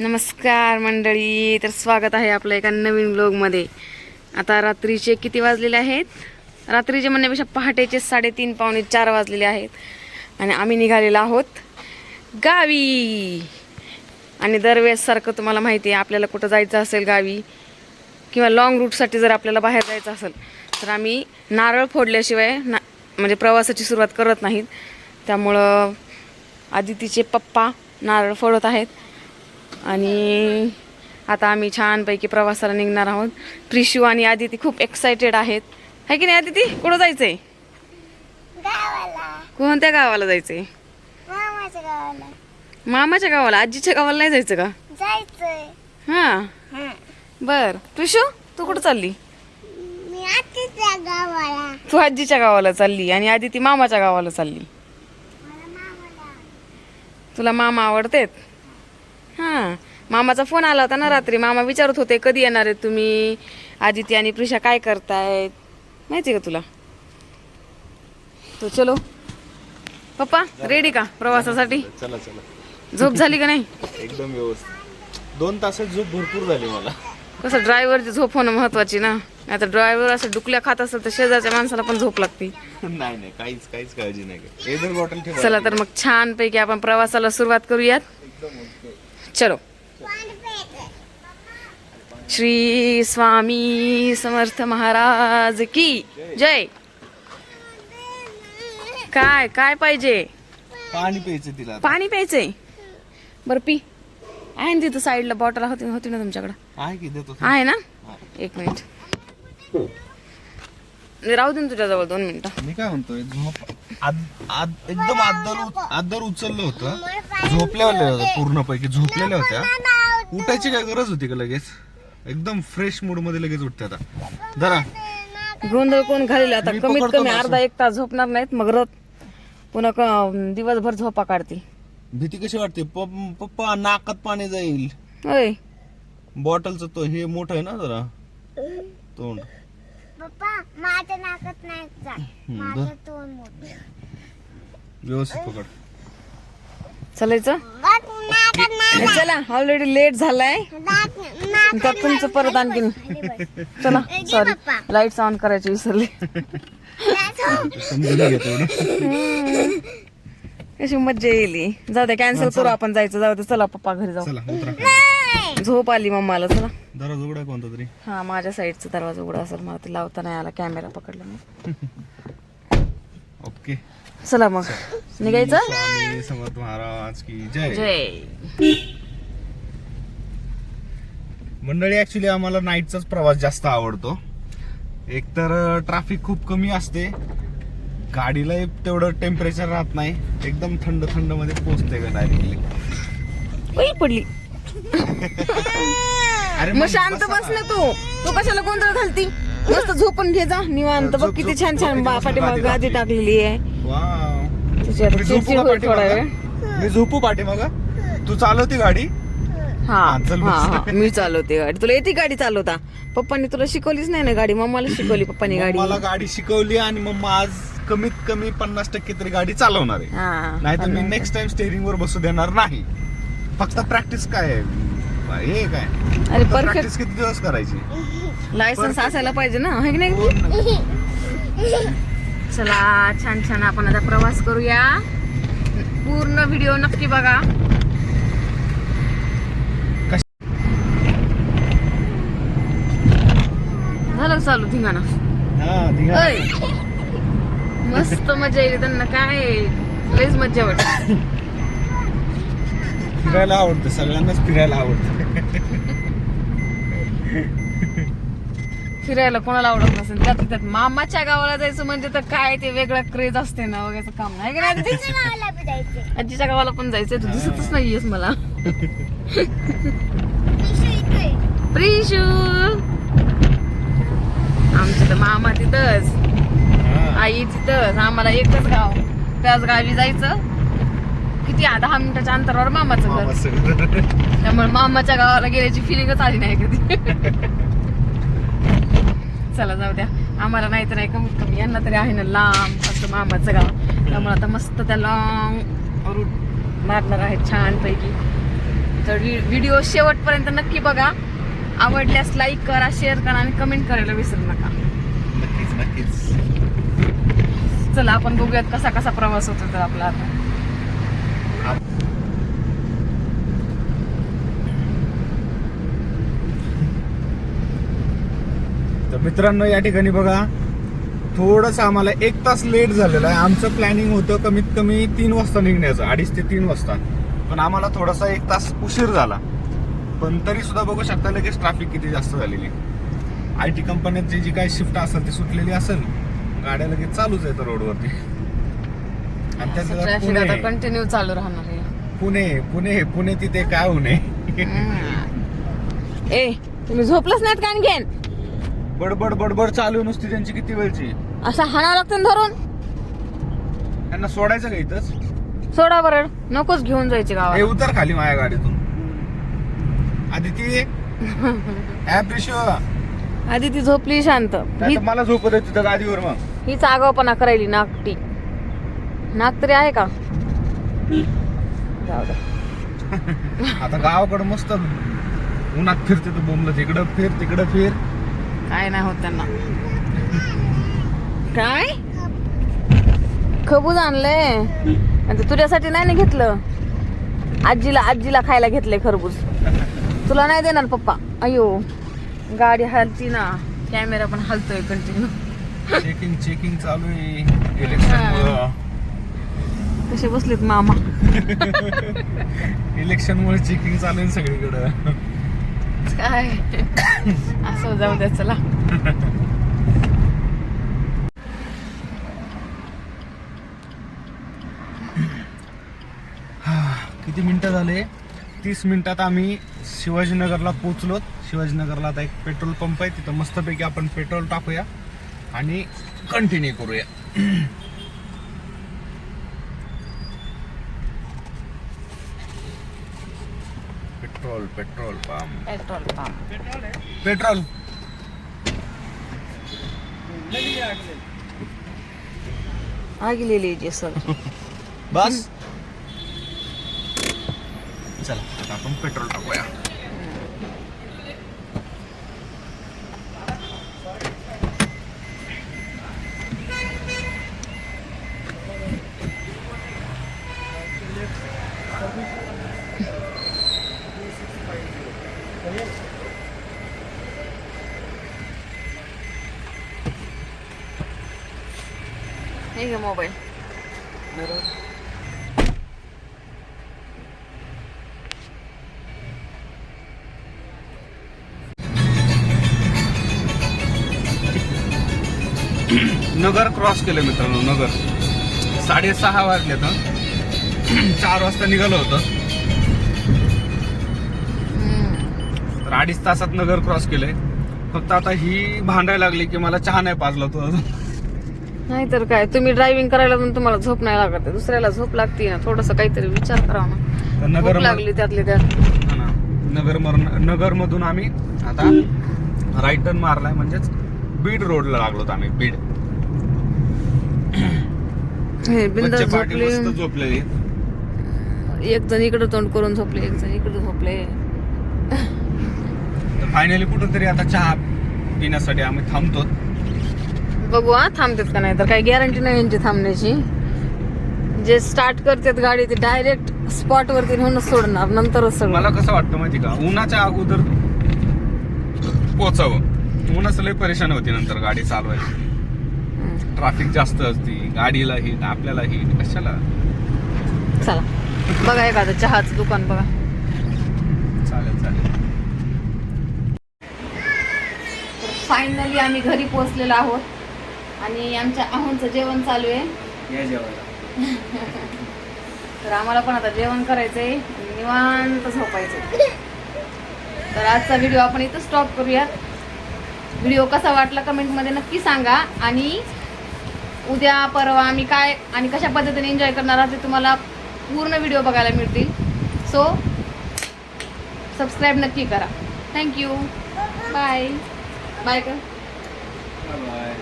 नमस्कार मंडळी तर स्वागत आहे आपलं एका नवीन ब्लॉगमध्ये आता रात्रीचे किती वाजलेले आहेत? रात्रीचे म्हणण्यापेक्षा पहाटेचे साडेतीन पावणे चार वाजलेले आहेत. आणि आम्ही निघालेलो आहोत गावी. आणि दरवेळेससारखं तुम्हाला माहिती आहे आपल्याला कुठं जायचं असेल गावी किंवा लॉंग रूटसाठी जर आपल्याला बाहेर जायचं असेल तर आम्ही नारळ फोडल्याशिवाय ना म्हणजे प्रवासाची सुरुवात करत नाहीत. त्यामुळं आदितीचे पप्पा नारळ फोडत आहेत. आणि आता आम्ही छानपैकी प्रवासाला निघणार आहोत. प्रिशू आणि आदिती खूप एक्सायटेड आहेत. आहे की नाही आदिती? कुठं जायचंय? कोणत्या गावाला जायचंय? मामाच्या गावाला. मामाच्या गावाला? आजीच्या गावाला नाही जायचं का? जायचंय. हां. बर. प्रिशू तू कुठं चालली? तू आजीच्या गावाला चालली आणि आदिती मामाच्या गावाला चालली. तुला मामा आवडतेत? हां. मामाचा फोन आला होता ना रात्री. मामा विचारत होते कधी येणार आहेत तुम्ही? आदिती आणि प्रिशा काय करतायत? माहिती आहे का तुला? तो चलो. पप्पा रेडी का प्रवासासाठी? चला चला. झोप झाली का नाही? एकदम व्यवस्थित. दोन तासात झोप भरपूर झाली मला. कसं ड्रायव्हरची झोप होणं महत्वाची ना? आता ड्रायव्हर असं डुकल्या खात असेल तर शेजारच्या माणसाला पण झोप लागते. नाही नाही. काहीच काहीच काळजी नाही एदर बॉटल ठेवा चला तर मग छानपैकी आपण प्रवासाला सुरुवात करूयात. चलो। श्री स्वामी समर्थ महाराज की जय। काय काय पाहिजे? पाणी प्यायचं तिला. पाणी प्यायचंय? बरं पी. आहे ना तिथं साईडला बॉटल होती होती ना तुमच्याकडं? आहे की देतो. आहे ना? एक मिनिट. राहू दे ना तुझ्याजवळ दोन मिनिटं मी काय म्हणतोय झोप आद- आद- एकदम आदर उच- आदर उचललं होतं झोपलेल्या होत्या पूर्णपैकी झोपलेल्या होत्या उठायची काय गरज होती का लगेच एकदम फ्रेश मूडमध्ये लगेच उठते आता जरा गोंधळ कोण घालेल आता मी कमीत पकडतो कमी ना अर्धा एक तास झोपणार नाहीत मग रथ पुन्हा क- दिवसभर झोपा काढते भीती कशी वाटते पप- पप्पा नाकात पाणी जाईल होय बॉटलचं तो हे मोठं आहे ना जरा तोंड पप्पा माझ्या नाकात नाही जात. हम्म, माझं धर. तोंड मोठं. व्यवस्थित पकड. चालायचं? बघ, नाकात नाही चला ऑलरेडी लेट झालाय. नाक- नाकात त्यात तुमचं परत आणखीन. चला सॉरी पप्पा. लाईट्स ऑन करायची विसरली. नाही. समजून घे तेवढं. कशी मज्जा येईल. जाऊ दे कॅन्सल करू आपण जायचं. जाऊ दे चला पप्पा घरी जाऊ. चला उतरा. नाही. झोप आली मम्माला चला. दरवाजा उघडा कोणता तरी? हा माझ्या साईडचा दरवाजा उघडा असेल मला ते लावता नाही आला कॅमेरा पकडला मी. ओके. चला मग निघायचं? समर्थ महाराज की जय. जय. मंडळी ऍक्च्युली आम्हाला नाईटचाच प्रवास जास्त आवडतो. एकतर ट्रॅफिक खूप कमी असते. गाडीला तेवढं टेम्परेचर राहत नाही. एकदम थंड थंडमध्ये पोहोचते का डायरेक्टली पडली. मग शांत बस. ना तू. तू कशाला गोंधळ घालती? मस्त झोपून घे जा निवांत. बघ किती छान छान पाठीमाग गादी टाकलेली आहे. मी झोपू चिडचिड का होईल थोडा वेळ. पाठीमागं? मी झोपू पाठीमागा? तू चालवती गाडी? हा हा, चल हा बस. हा मी चालवते गाडी. तुला येते गाडी चालवता? पप्पांनी तुला शिकवलीच नाही ना गाडी. मम्माला शिकवली पप्पानी गाडी. मला गाडी शिकवली आणि मग मग आज कमीत कमी पन्नास टक्के तरी गाडी चालवणार आहे. हा नाही तर मी. नेक्स्ट टाइम स्टेअरिंग वर बसू देणार नाही. फक्त प्रॅक्टिस काय आहे? हे काय? अरे परफेक्ट प्रॅक्टिस किती दिवस करायची? लायसन्स असायला पाहिजे ना है की नाही? चला छान छान. आपण आता प्रवास करूया. पूर्ण व्हिडिओ नक्की बघा. झालं चालू धिंगाणा? हा. ऐ. मस्त मजा येईल त्यांना काय लयच मजा वाटते फिरायला आवडतं सगळ्यांनाच फिरायला आवडतं. फिरायला कोणाला आवडत नसेल त्यात त्यात मामाच्या गावाला जायचं म्हणजे तर काय ते वेगळं क्रेज असते ना वगैरे काम नाही. आजीच्या गावाला पण जायचंय तू दिसतच नाहीयेस मला. प्रिशू! आमचं तर मामा तिथंच. हा. आई तिथंच आम्हाला एकच गाव. त्याच गावी जायचं. किती आ- दहा मिनिटाच्या अंतरावर मामाचं घर. त्यामुळे मामाच्या गावाला गेल्याची फिलिंगच आली नाही कधी. चला जाऊ द्या. आम्हाला नाही तर नाही कमीत कमी. यांना तरी आहे ना लांब असं मामाचं गाव. त्यामुळे आता मस्त त्या लॉंग रूट मारणार आहेत छानपैकी. व्हि- व्हिडिओ शेवटपर्यंत नक्की बघा. आवडल्यास लाईक करा शेअर करा आणि कमेंट करायला विसरू नका. नक्कीच नक्कीच. चला आपण बघूयात कसा कसा प्रवास होतो तर आपला आता तर मित्रांनो या ठिकाणी बघा थोडस आम्हाला एक तास लेट झालेलं आहे. आमचं प्लॅनिंग होतं कमीत कमी तीन वाजता निघण्याचं अडीच ते तीन वाजता. पण आम्हाला थोडासा एक तास उशीर झाला. पण तरी सुद्धा बघू शकता लगेच ट्रॅफिक किती जास्त झालेली आय टी कंपन्यांची जी काही शिफ्ट असेल ती सुटलेली असेल गाड्या लगेच चालूच आहेत रोडवरती. आणि पुणे. कंटिन्यू चालू राहणार आहे. पुणे पुणे पुणे तिथे काय होणे ए तुम्ही झोपलंच नाहीत का आणखीन? बडबड बडबड चालू आहे नुसती त्यांची किती वेळची? असं हाणावं लागतं ना धरून? त्यांना सोडायचं का इथंच? सोडा बरं. नकोच घेऊन जायचे हे उतर खाली माझ्या गाडीतून. आदिती? रिशो आधी ती झोपली शांत. ही मला झोपत आहे तिथं गादीवर मग. हीच आगावपणा करायली नाकटी. नाक तरी आहे का? जाऊ दे. आता गावाकडे मस्त उन्हात फिरते तर बोंबलं तिकडं फिर तिकडं फिर. काय नाही होत त्यांना. काय? खबूज आणलंय. आणि ते तुझ्यासाठी नाही ना घेतलं? आजीला आजीला खायला घेतलंय खरबूज. तुला नाही देणार पप्पा. अयो गाडी हलती ना. कॅमेरा पण हलतोय कंटिन्यू चेकिंग चेकिंग चालू आहे. इलेक्शन कसे बसलेत मामा? इलेक्शन मुळे चेकिंग चालू आहे सगळीकडं. काय? असं जाऊ द्या चला. किती मिनिटं झाले? तीस मिनिटात आम्ही शिवाजीनगरला पोचलो शिवाजीनगरला आता एक पेट्रोल पंप आहे तिथं मस्तपैकी आपण पेट्रोल टाकूया आणि कंटिन्यू करूया. Petrol petrol pump petrol pump petrol आगी लिहिली सर. बस. चला आता आपण पेट्रोल टाकूया. हे घे मोबाईल. नगर क्रॉस केलं मित्रांनो नगर. साडेसहा वाजले तर चार वाजता निघालं होतं. तर अडीच तासात नगर क्रॉस केलंय. फक्त आता ही भांडायला लागली की मला चहा नाही पाजला तो नाही तर काय तुम्ही ड्रायव्हिंग करायला पण तुम्हाला झोप नाही लागत आहे. दुसऱ्याला झोप लागते ना. थोडस काहीतरी विचार करावा ना. तर नगर झोप लागली त्यातली त्यात. नगर नगर मधून आम्ही आता राईट टर्न मारलाय. म्हणजेच बीड रोडला लागलो आम्ही बीड. हे बिंदास बच्चे पाटील झोपले. मस्त झोपलेले. एक जण इकडे तोंड करून झोपले एक जण इकडे झोपले. तर फायनली कुठंतरी आता चहा पिण्यासाठी आम्ही थांबतो बघू हा थांबतात का नाही? तर काही गॅरंटी नाही यांची थांबण्याची. जे स्टार्ट करतात गाडी ते डायरेक्ट स्पॉट वरती नेऊनच सोडणार नंतरच सगळं. मला कसं वाटतं माहिती का? उन्हाच्या अगोदर पोचावं. उन्हाचं लय परेशान होती नंतर गाडी चालवायची. ट्रॅफिक जास्त असती गाडीला हिट आपल्याला हिट कशाला? चला. बघा एखादं चहाचं दुकान बघा. चालेल चालेल. फायनली आम्ही घरी पोहोचलेलो आहोत. आणि आमच्या आहोंचं जेवण चालू आहे. तर आम्हाला पण आता जेवण करायचंय. आणि निवांत झोपायचंय. तर आजचा व्हिडिओ आपण इथं स्टॉप करूयात व्हिडिओ कसा वाटला कमेंटमध्ये नक्की सांगा. आणि उद्या परवा आम्ही काय आणि कशा पद्धतीने एन्जॉय करणार आहोत ते तुम्हाला पूर्ण व्हिडिओ बघायला मिळतील. सो सबस्क्राईब नक्की करा. थँक्यू बाय बाय कर बाय